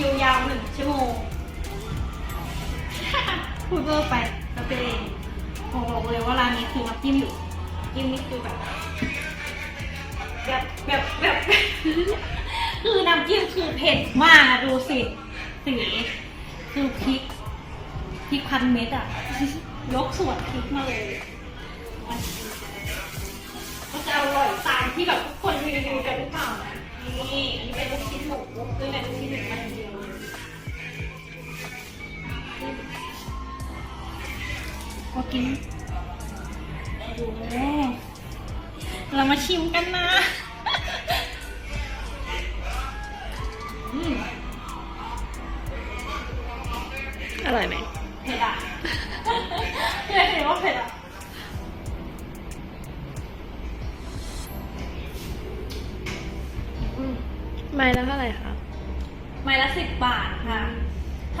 คิวยาวหนึ่งชั่วโมง พูดเวอร์ไปแล้วตัวเองโอ้บอกเลยว่าร้านนี้คือน้ำจิ้มอยู่จิ้มนี่คือแบบ แบบแบบแบบคือน้ำจิ้มคือเผ็ดมากอะดูสิสีคือพริกพริกพันเม็ดอะยกส่วนพริกมาเลยมันก็จะอร่อยตามที่แบบทุกคนรีวิวกันหรือเปล่านะนี่อันนี้เป็นลูกชิ้นหมูซึ่งเป็น ก็กินโอ้โหเรามาชิมกันนะอืมอร่อยไหมเผ็ดอะเรียกเลยว่าเผ็ดอะไม้ละเท่าไหร่คะไม้ละสิบบาทค่ะ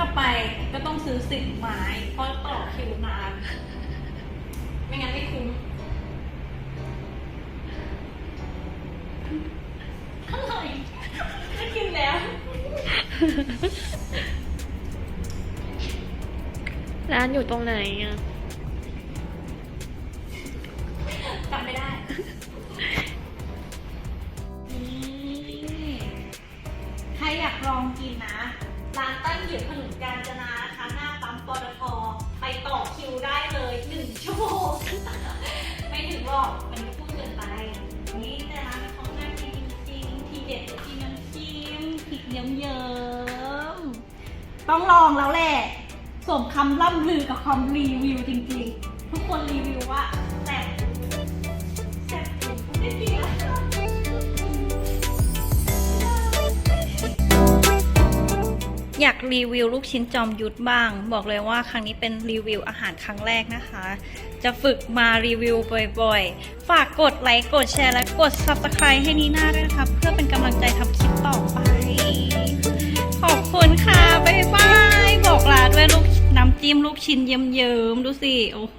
ถ้าไปก็ต้องซื้อสิบไม้เพราะต่อคิวนาน ไม่งั้นไม่คุ้มอร่อยไม่กินแล้ว ร้านอยู่ตรงไหนอะจำไม่ได้ นี่ ใครอยากลองกินนะ ร้านตั้งอยู่ถนนกาญจนานะคะหน้าปั๊มปตทไปต่อคิวได้เลยหนึ่งชั่วโมงไม่ถึงหรอกมันก็พูดเกินไปนี่แต่ร้านเขาน่ากินจริงๆทีเด็ดที่น้ำจิ้มพริกเยิ้มๆต้องลองแล้วแหละสมคำล่ำลือกับคำรีวิวจริงๆ ทุกคนรีวิวว่า อยากรีวิวลูกชิ้นจอมยุทธบ้าง บอกเลยว่าครั้งนี้เป็นรีวิวอาหารครั้งแรกนะคะ จะฝึกมารีวิวบ่อยๆ ฝากกดไลค์กดแชร์และกด Subscribe ให้นีน่าด้วยนะคะ เพื่อเป็นกำลังใจทำคลิปต่อไป ขอบคุณค่ะ บ๊ายบาย บอกลาด้วยลูกน้ำจิ้มลูกชิ้นเยิ้มๆ ดูสิ โอ้โห